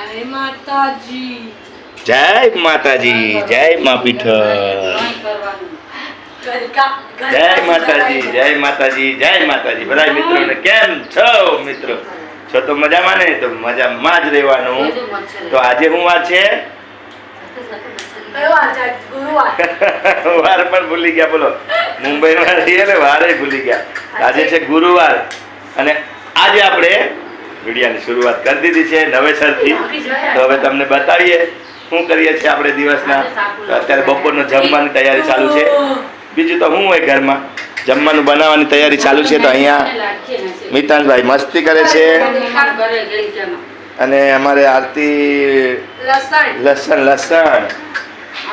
જય માતાજી. જય માતાજી જય મા પીઠળ. જય માતાજી જય માતાજી જય માતાજી. બધા મિત્રોને કેમ છો મિત્રો? છો તો મજામાં ને? તો મજામાં જ રહેવાનું. તો આજે હું વાત છે? વાર પણ ભૂલી ગયા બોલો. મુંબઈમાં રહીએ ને વારે ભૂલી ગયા. આજે છે ગુરુવાર. અને આજે આપણે વિડિયાની શરૂઆત કરી દીધી છે નવેસરથી. તો હવે તમને બતાવીએ શું કરીએ છીએ આપણે દિવસના. અત્યારે બપોરનો જમવાની તૈયારી ચાલુ છે. બીજું તો હું હોય ઘરમાં? જમવાનું બનાવવાની તૈયારી ચાલુ છે તો અહીંયા મિતાનભાઈ મસ્તી કરે છે. અને અમારે આરતી લસણ. લસણ લસણ.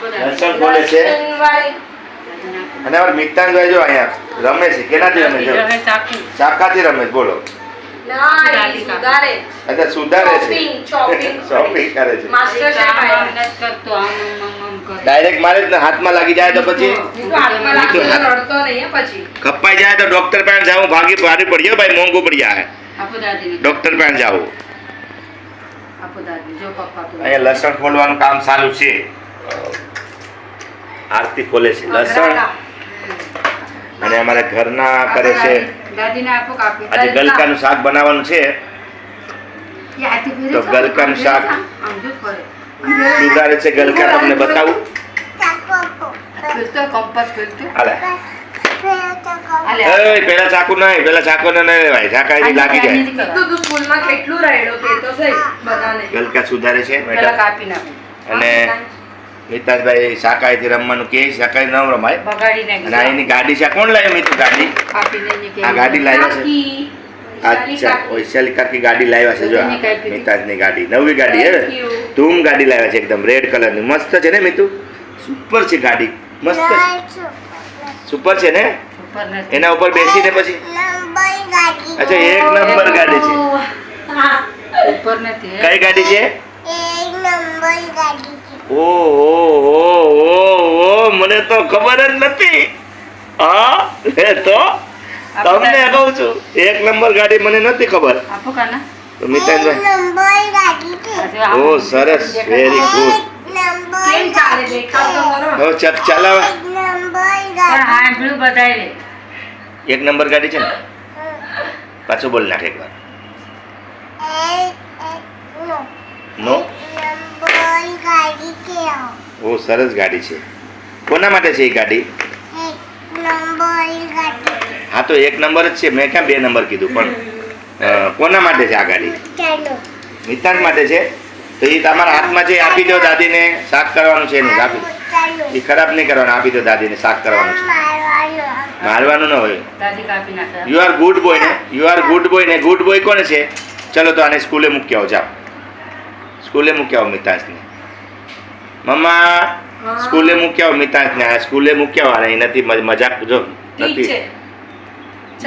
બોલે ખોલે છે? અને અમારે મિતાનભાઈ જો અહીંયા રમે છે. કેનાથી રમે છે? ચાકાથી રમે છે. બોલો. ના ઈ સુધારે. અત્યારે સુધારે છે. ચોપિંગ ચોપિંગ શોપિંગ કરે છે. ડાયરેક્ટ મારે જ હાથમાં લાગી જાય તો પછી? કપાઈ જાય તો ડોક્ટર પાસે જાવ ભાગી ભારી પડી ભાઈ મોંઘું પડી જાય. ડોક્ટર પાસે જાવું અહીંયા લસણ ખોલવાનું કામ સારું છે. આરતી ખોલે છે. લસણ. અને અમારા ઘરના કરે છે આજે ગલકાનું શાક બનાવવાનું છે. તો ગલકાનું શાક સુધારે છે ગલકા તમને બતાવું. પેલા ચાકુ નહીં પેલા ચાકુ ને નહીં લેવાય. ચાકા લાગી જાય. ગલકા સુધારે છે અને મિતાજભાઈ શાકાઈથી રમવાનું કે શાકાઈ ન રમાય. બગાડી અને આ એની ગાડી છે કોણ લાવ્યું મિતુ ગાડી? આ ગાડી લાવ્યા છે. અચ્છા વૈશાલી કાકી ગાડી લાવ્યા છે જો મિતાજની ગાડી નવી ગાડી હે? ધૂમ ગાડી લાવ્યા છે એકદમ રેડ કલરની મસ્ત છે ને મિતુ? સુપર છે ગાડી. મસ્ત છે. સુપર છે ને? એના ઉપર બેસીને પછી? અચ્છા એક નંબર ગાડી છે. હા. ઉપર નથી એક કઈ ગાડી છે? ઓ ઓ ઓ ઓ ઓ મને તો ખબર જ નથી. હા એ તો તમને કહું છું એક નંબર ગાડી મને નથી ખબર. મિતાનભાઈ. ઓ સરસ વેરી ગુડ ચક ચલાવે. એક નંબર ગાડી છે. ને? પાછું બોલ એક વાર નો. ઓ સરસ ગાડી છે. કોના માટે છે એ ગાડી? હા તો એક નંબર જ છે. મેં ક્યાં બે નંબર કીધું પણ કોના માટે છે આ ગાડી? મિતાન માટે છે? તો એ તમારા હાથમાં છે આપી દો દાદીને શાક કરવાનું છે એનું આપી એ ખરાબ નહીં કરવાનું આપી દો દાદીને શાક કરવાનું છે. મારવાનું. ન હોય. દાદી કાપી નાખે. યુ આર ગુડ બોય ને યુ આર ગુડ બોય ને ગુડ બોય કોણ છે? ચલો તો આને સ્કૂલે મૂકી આવો જાઓ. સ્કૂલે મૂક્યા મિતાંશને? મમ્મા સ્કૂલે મૂક્યા મિતાંશને? આ સ્કૂલે મૂક્યા વાળા નથી મજાક જો નથી.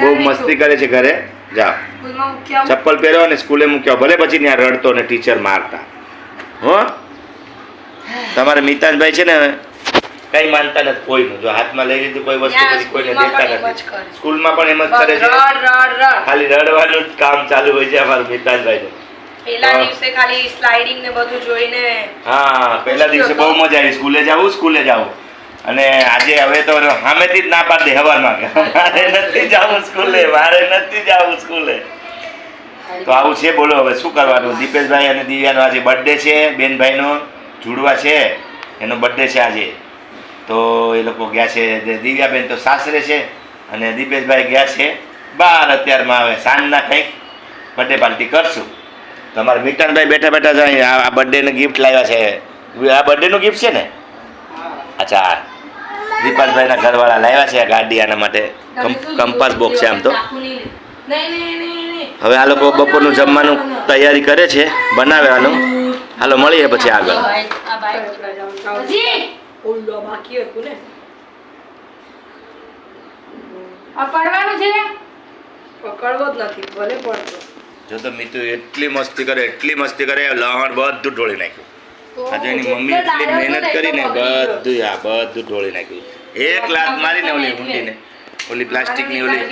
બહુ મસ્તી કરે છે ઘરે. જાઓ. ચપ્પલ પહેરો અને સ્કૂલે મૂક્યો ભલે પછી ત્યાં રડતો ને ટીચર મારતા. હો? તમારે મિતાનભાઈ છે ને કઈ માનતા નથી કોઈનું. જો હાથમાં લઈ લીધું કોઈ વસ્તુ પછી કોઈને દેતા નથી. સ્કૂલમાં પણ એમ જ કરે છે. ખાલી રડવાનું જ કામ ચાલુ હોય છે અમારું મિતાનભાઈ પેલા. દિવસે ખાલી સ્લાઇડિંગ ને બધું જોઈને હા પહેલા દિવસે બહુ મજા આવી. સ્કૂલે જાવું સ્કૂલે જાવું અને આજે હવે તો સામેથી જ ના પાડી હવારમાં. મારે નથી જવું સ્કૂલે મારે નથી જવું સ્કૂલે. તો આવું છે બોલો હવે શું કરવાનું? દીપેશભાઈ અને દિવ્યાનો આજે બર્થડે છે બેનભાઈનો જુડવા છે એનો બર્થડે છે આજે. તો એ લોકો ગયા છે દિવ્યાબેન તો સાસરે છે અને દીપેશભાઈ ગયા છે બહાર અત્યારમાં હવે સાંજના કંઈક બર્થડે પાર્ટી કરશું. તો અમારા મિટનભાઈ બેઠા બેઠા જાય આ બર્થડેનું ગિફ્ટ લાવ્યા છે. આ બર્થડેનું ગિફ્ટ છે ને? અચ્છા દીપાલભાઈના ઘરવાળા લાવ્યા છે આ ગાડી આના માટે. કંપાસ બોક્સ છે આમ તો. નહીં નહીં નહીં નહીં હવે આ લોકો બપોરનું જમવાનું તૈયારી કરે છે બનાવવાનું. હાલો મળીએ પછી આગળ. પડવાનું છે? પકડવો જ નથી ભલે પડતો. જો તો મિતુ એટલી મસ્તી કરે એટલી મસ્તી કરે લહણ બધું ઢોળી નાખ્યું. આજે એની મમ્મી એટલી મહેનત કરીને બધું આ બધું ઢોળી નાખ્યું. એક લાત મારીને ઓલી ઊંડીને ઓલી પ્લાસ્ટિકની ઓલી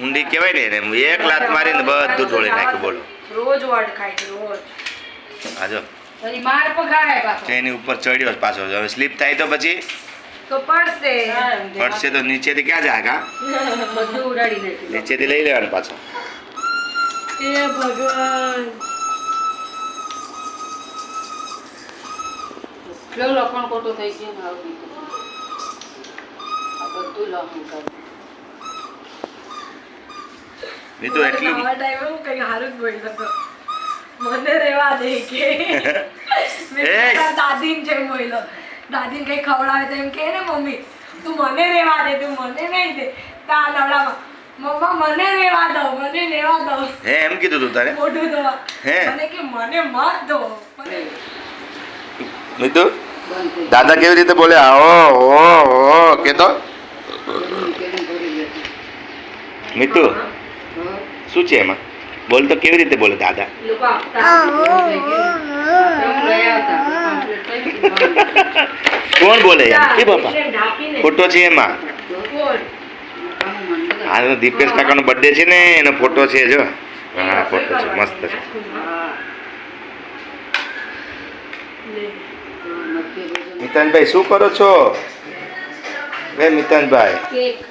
ઊંડી કહેવાય ને એને એક લાત મારીને બધું ઢોળી નાખ્યું બોલો. રોજ વડ ખાય રોજ. આજો એની ઉપર ચડ્યો પાછો હવે સ્લીપ થાય તો પછી? તો પડશે. પડશે તો નીચેથી ક્યાં જાય કા બધું ઉડાડી નાખ્યું નીચેથી લઈ લેવાનું પાછો. એ ભગવાન. પેલો લખણ ખોટું થઈ ગયું ને આવું. આ બધું લખણ કર્યું બીજું એટલું આવા ટાઈમે હું કઈ હારું જ બોલ્યો હતો મને રેવા દે કે. મેં દાદીને જેમ બોલ્યો દાદીને કઈ ખવડાવે તો એમ કે ને મમ્મી તું મને રેવા દે તું મને નહીં દે. તા નવડામાં મમ્મા મને રેવા દો મને રેવા દો. હે એમ કીધું તું તારે? મોઢું દો હે? મને કે મને માર દો. મને મીતુ દાદા કેવી રીતે બોલે? ઓ ઓ ઓ કે તો મીતુ. શું છે એમાં? બોલ તો કેવી રીતે બોલે દાદા? એ. કોણ બોલે એમ? કે બાપા? ખોટો ફોટો છે એમાં? કામ તો દીપેશ કાકાનો બર્થડે છે ને એનો ફોટો છે જો. હા ફોટો છે મસ્ત છે. હા. મિતાનભાઈ શું કરો છો? બે મિતાનભાઈ. કેક.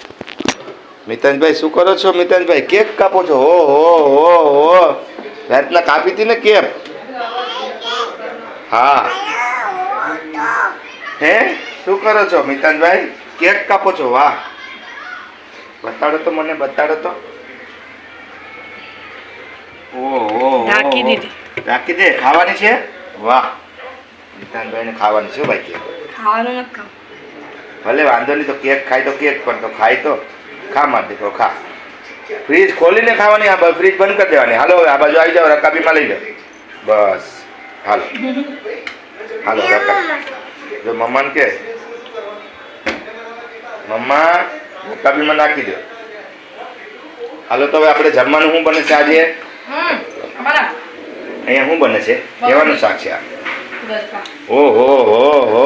મિતાનભાઈ શું કરો છો? મિતાનભાઈ કેક કાપો છો? હો હો હો હો. રાતના કાપી હતી ને કેક હા. હે? શું કરો છો મિતાનભાઈ? કેક કાપો છો? વાહ. બતાડો તો મને બતાડો તો. ઓહો ઢાંકી દીધી. ઢાંકી દે. ખાવાની છે? વાહ. મિતાનભાઈને ખાવાની છે ભાઈ કેક. ખાવાનું નથી ખાવું ભલે વાંધો નહીં તો કેક ખાય તો કેક પણ તો ખાય તો. ખા માર દીકરો ખા. ફ્રીજ ખોલીને ખાવાની આ ફ્રીજ બંધ કરી દેવાની. હાલો આ બાજુ આવી જાઓ રકાબીમાં લઈ લો. બસ. હાલો. હાલો રકા જો મમ્માને કે. મમ્મા રકાબીમાં નાખી દો. હાલો તો હવે આપણે જમવાનું શું બને છે આજે? અહીંયા શું બને છે? કેવાનું શાક છે ઓહો હો હો.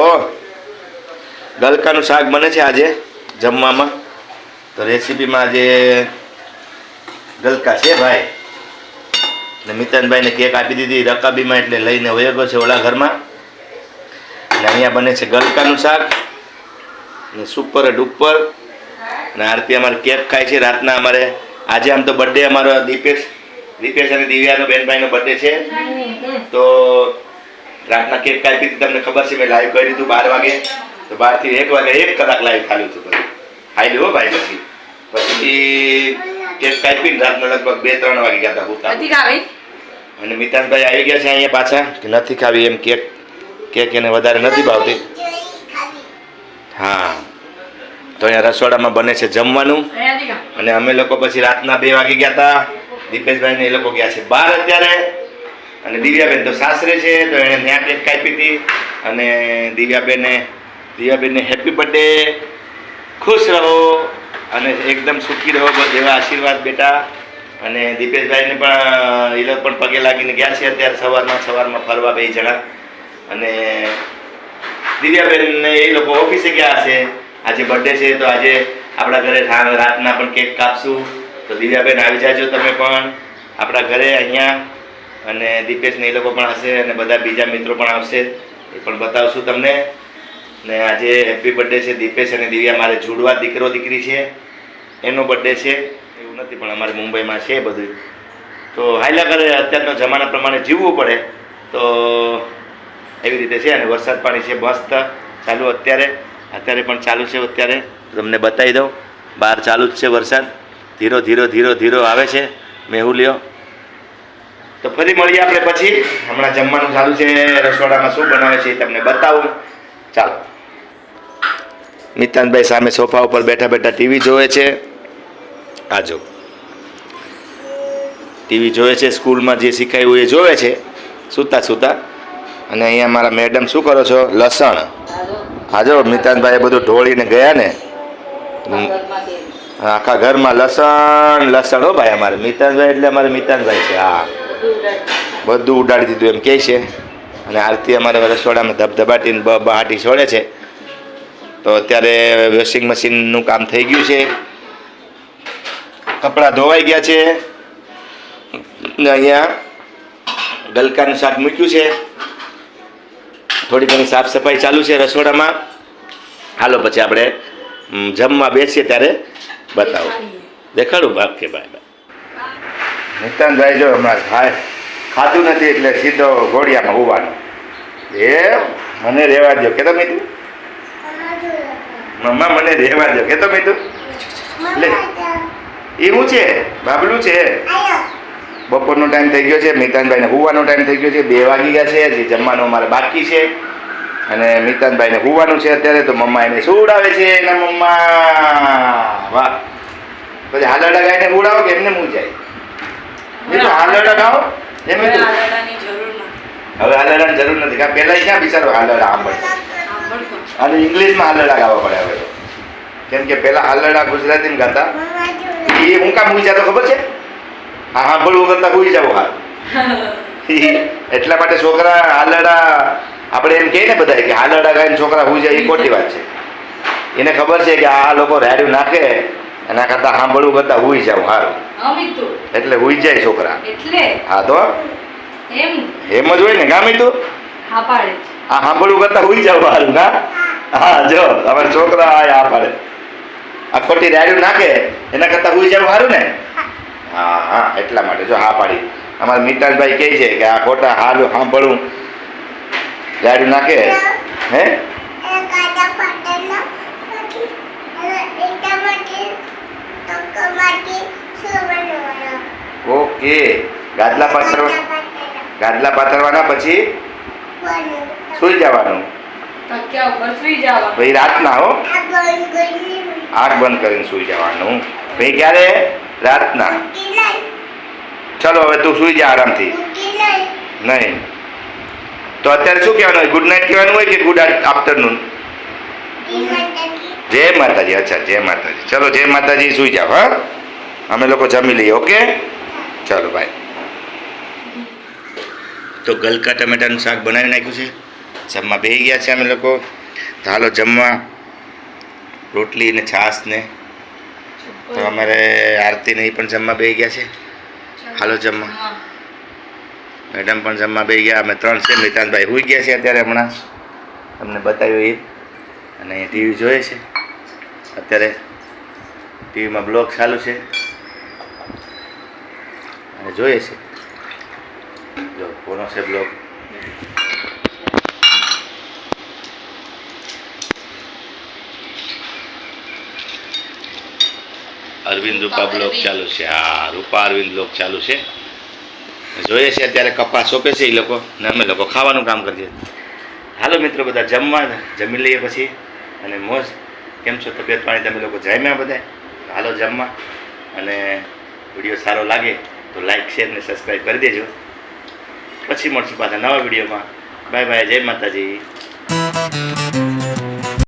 ગલકાનું શાક બને છે આજે જમવામાં? તો રેસીપીમાં આજે ગલકા છે ભાઈ. ને મિતનભાઈને કેક આપી દીધી રકાબીમાં એટલે લઈને વયો ગયો છે ઓલા ઘરમાં. ને અહીંયા બને છે ગલકાનું શાક. ને સુપર ડુપર. ને આરતી અમારે કેક ખાય છે રાતના અમારે. આજે આમ તો બર્થડે અમારો દીપેશ દીપેશ અને દિવ્યાનો બેનભાઈનો બર્થડે છે. તો રાતના કેક કાપી હતી તમને ખબર છે મેં લાઈવ કરી હતું બાર વાગે. તો બારથી એક વાગે એક કલાક લાઈવ ખાલી હતું પછી ખાઈ હો ભાઈ પછી. પછી કેક કાપીને રાતના લગભગ બે ત્રણ વાગે ગયા હતા હું અને મિતાનભાઈ આવી ગયા છે અહીંયા પાછા. કે નથી ખાવી એમ કેક કેક એને વધારે નથી ભાવતી. હા. તો અહીંયા રસોડામાં બને છે જમવાનું. અને અમે લોકો પછી રાતના બે વાગે ગયા હતા દીપેશભાઈ ને એ લોકો ગયા છે બહાર અત્યારે. અને દિવ્યાબેન તો સાસરે છે તો એણે ત્યાં કેક કાપી હતી. અને દિવ્યાબેને દિવ્યાબેનને હેપી બર્થડે ખુશ રહો અને એકદમ સુખી રહો એવા આશીર્વાદ બેટા. અને દીપેશભાઈને પણ એ લોકો પણ પગે લાગીને ગયા છે અત્યારે સવારમાં સવારમાં ફરવા બે જણા. અને દિવ્યાબેનને એ લોકો ઓફિસે ગયા હશે. આજે બર્થડે છે, તો આજે આપણા ઘરે રાતના પણ કેક કાપશું. તો દિવ્યાબેન આવી જાજો તમે પણ. આપણા ઘરે અહીંયા. અને દીપેશને એ લોકો પણ હશે અને બધા બીજા મિત્રો પણ આવશે. એ પણ બતાવશું તમને. ને આજે હેપી બર્થડે છે દીપેશ અને દિવ્યા. મારે જોડવા દીકરો દીકરી છે. એનો બર્થડે છે. એવું નથી, પણ અમારે મુંબઈમાં છે બધું. તો હાલ્યા કરે, અત્યારના જમાના પ્રમાણે જીવવું પડે. તો એવી રીતે છે અને વરસાદ પાણી છે મસ્ત. ચાલુ અત્યારે. અત્યારે પણ ચાલુ છે અત્યારે. તમને બતાવી દઉં. બહાર ચાલુ જ છે વરસાદ. ધીરો ધીરો ધીરો ધીરો આવે છે. મેહુલિયો તો ફરી મળીએ આપણે પછી. હમણાં જમવાનું ચાલુ છે. રસોડામાં શું બનાવે છે એ તમને બતાવું. ચાલો. મિતાનભાઈ સામે સોફા ઉપર બેઠા બેઠા ટીવી જોવે છે. આ જો. ટીવી જોવે છે સ્કૂલમાં જે શીખાયું એ જોવે છે. સૂતા સૂતા. અને અહીંયા મારા મેડમ શું કરો છો? લસણ. આ જો મિતાનભાઈ બધું ઢોળીને ગયા ને. આખા ઘરમાં લસણ લસણ હો ભાઈ અમારે. મિતાનભાઈ એટલે અમારે મિતાનભાઈ છે હા. બધું ઉડાડી. દીધું. એમ કહે છે. અને આરતી અમારે રસોડામાં ધબધબાટીને બહાટી છોડે છે. તો અત્યારે વોશિંગ મશીનનું કામ થઈ ગયું છે. કપડાં ધોવાઈ ગયા છે. અહીંયા ગલકાનું શાક મૂક્યું છે. થોડી ઘણી સાફ સફાઈ ચાલુ છે રસોડામાં. હાલો પછી આપણે જમવા બેસીએ ત્યારે બતાવો. દેખાડું? બાપ કે ભાઈ નિતાનભાઈ જો હમણાં ખાય. ખાધું નથી એટલે સીધો ઘોડિયામાં ઉવાનો એ મને રહેવા દો કે તો મીઠું મમ્મા મને રહેવા દો કે તો મીઠું લે. એ હું છે? બાબલું છે? બપોરનો ટાઈમ થઈ ગયો છે મિતાનભાઈને હોવાનો ટાઈમ થઈ ગયો છે બે વાગી ગયા છે હજી જમવાનું અમારે બાકી છે. અને મિતાનભાઈને હુવાનું છે અત્યારે તો મમ્મા એને સુવડાવે છે? એના મમ્મા વાહ. પછી હાલડા ગાઈને ઉડાવો કે એમને મૂં જાય એ તો હાલડા ગાઓ? એમ હવે તો જરૂર નથી. હાલડાની જરૂર નથી. કારણ પહેલાં ક્યાં બિચારો હાલડા સાંભળતો? અને ઇંગ્લિશમાં હાલડા ગાવા પડે હવે. તો કેમ કે પહેલાં હાલડા ગુજરાતીમાં ગાતા. એ હું કામ વિચારો ખબર છે? હા સાંભળવું કરતાં મૂઈ જાવ હા. એટલા માટે છોકરા હાલડા આપણે એમ કહીએ ને બધા કે હાલડા ગાઈને છોકરા હુઈ જાય એ ખોટી વાત છે. એને ખબર છે કે આ લોકો રાડ્યું નાખે એના કરતાં સાંભળવું કરતાં હુઈ જાવ સારું એટલે હુઈ જાય છોકરા. હા તો? એમ? જ હોય ને ગામી તું હા આ સાંભળવું કરતાં હુઈ જાવ સારું ના? હા જો અમારા છોકરા આ આ પાડે. આ ખોટી રાડ્યું નાખે એના કરતાં હુઈ જાવ સારું ને? હા હા એટલા માટે. જો હા પાડી. અમારા મિતાજભાઈ કહે છે કે આ ખોટા હાલું સાંભળવું રાડ્યું નાખે? હે? ઓકે. ગાદલા પાથર ગાદલા પાથરવાના પછી? સુઈ જવાનું. ભાઈ ઉપર સુઈ જવાનું. પછી રાતના હો? આંખ બંધ કરીને સુઈ જવાનું. પછી ક્યારે? રાતના. ચલો, હવે તું સુઈ જા આરામથી. નહીં. તો અત્યારે શું કહેવાનું હોય? ગુડ નાઇટ કહેવાનું હોય કે ગુડ આફ્ટરનૂન જય માતાજી. અચ્છા, જય માતાજી. ચલો, જય માતાજી, સુઈ જાઓ, હા? અમે લોકો જમી લઈએ, ઓકે? ચાલો ભાઈ તો ગલકા ટમેટાનું શાક બનાવી નાખ્યું છે. જમવા બેસી ગયા છે અમે લોકો. તો હાલો, જમવા. રોટલી ને છાશ ને તો અમારે આરતી નહીં પણ જમવા બે ગયા છે. હાલો જમવા. મેડમ પણ જમવા બે ગયા. અમે ત્રણ છે. નિતાંતભાઈ હોઈ ગયા છે અત્યારે હમણાં. તમને બતાવ્યું એ. અને અહીંયા ટીવી જોઈએ છે. અત્યારે ટીવીમાં બ્લોગ ચાલુ છે. અને જોઈએ છે. જો કોનો છે બ્લોગ? અરવિંદ રૂપા બ્લોક ચાલુ છે. હા, રૂપા અરવિંદ બ્લોક ચાલુ છે. જોઈએ છે અત્યારે કપાસ સોંપે છે એ લોકો ને અમે લોકો ખાવાનું કામ કરીએ. હાલો મિત્રો બધા, જમવા જમી લઈએ પછી. અને મોજ. કેમ છો તબિયત પાણી? તમે લોકો જમ્યા બધા હાલો જમવા. અને વીડિયો સારો લાગે તો લાઈક, શેર ને સબસ્ક્રાઈબ કરી દેજો. પછી મળશું પાછા નવા વિડીયોમાં. બાય બાય, જય માતાજી.